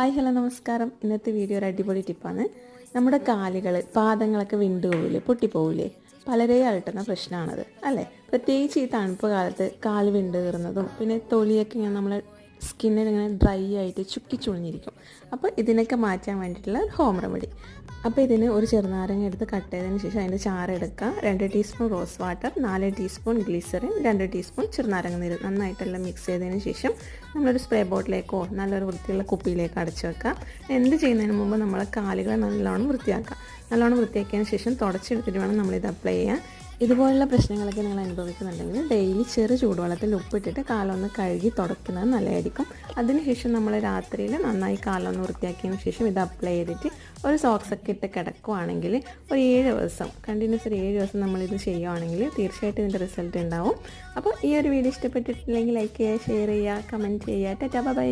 Hi hello നമസ്കാരം. ഇന്നത്തെ video ഒരു അടിപൊളി ടിപ്പാണ്. നമ്മുടെ കാലുകൾ പാദങ്ങളൊക്കെ വിണ്ടു പോവില്ലേ പൊട്ടിപ്പോവില്ലേ പലരെയും അലട്ടുന്ന പ്രശ്നമാണത് അല്ലേ? പ്രത്യേകിച്ച് ഈ തണുപ്പ് കാലത്ത് കാൽ വിണ്ടു കയറുന്നതും പിന്നെ തൊലിയൊക്കെ ഇങ്ങനെ നമ്മൾ സ്കിന്നിൽ ഇങ്ങനെ ഡ്രൈ ആയിട്ട് ചുക്കി ചുളിഞ്ഞിരിക്കും. അപ്പോൾ ഇതിനൊക്കെ മാറ്റാൻ വേണ്ടിയിട്ടുള്ള ഹോം റെമഡി അപ്പോൾ ഇതിന് ഒരു ചെറുനാരങ്ങ എടുത്ത് കട്ട് ചെയ്തതിന് ശേഷം അതിന്റെ ചാറ് എടുക്കുക. രണ്ട് ടീസ്പൂൺ റോസ് വാട്ടർ നാല് ടീസ്പൂൺ ഗ്ലിസറിൻ രണ്ട് ടീസ്പൂൺ ചെറുനാരങ്ങ നീര് നന്നായിട്ടെല്ലാം മിക്സ് ചെയ്തതിന് ശേഷം നമ്മളൊരു സ്പ്രേ ബോട്ടിലേക്കോ നല്ലൊരു വൃത്തിയുള്ള കുപ്പിയിലേക്ക് അടച്ചു വെക്കുക. എന്ത് ചെയ്യുന്നതിന് മുമ്പ് നമ്മളെ കാലുകൾ നല്ലോണം വൃത്തിയാക്കുക. നല്ലോണം വൃത്തിയാക്കിയതിന് ശേഷം തുടച്ചെടുത്തിട്ട് വേണം നമ്മളിത് അപ്ലൈ ചെയ്യാൻ. ഇതുപോലുള്ള പ്രശ്നങ്ങളൊക്കെ നിങ്ങൾ അനുഭവിക്കുന്നുണ്ടെങ്കിൽ ഡെയിലി ചെറു ചൂടുവെള്ളത്തിൽ ഉപ്പിട്ടിട്ട് കാലൊന്ന് കഴുകി തുടയ്ക്കുന്നത് നല്ലതായിരിക്കും. അതിനുശേഷം നമ്മൾ രാത്രിയിൽ നന്നായി കാലൊന്ന് വൃത്തിയാക്കിയതിന് ശേഷം ഇത് അപ്ലൈ ചെയ്തിട്ട് ഒരു സോക്സ് ഒക്കെ ഇട്ട് കിടക്കുവാണെങ്കിൽ ഒരു ഏഴ് ദിവസം കണ്ടിന്യൂസ് ഒരു ഏഴ് ദിവസം നമ്മളിത് ചെയ്യുവാണെങ്കിൽ തീർച്ചയായിട്ടും ഇതിന്റെ റിസൾട്ട് ഉണ്ടാവും. അപ്പോൾ ഈ ഒരു വീഡിയോ ഇഷ്ടപ്പെട്ടിട്ടില്ലെങ്കിൽ ലൈക്ക് ചെയ്യുക ഷെയർ ചെയ്യുക കമന്റ് ചെയ്യുക. Tata bye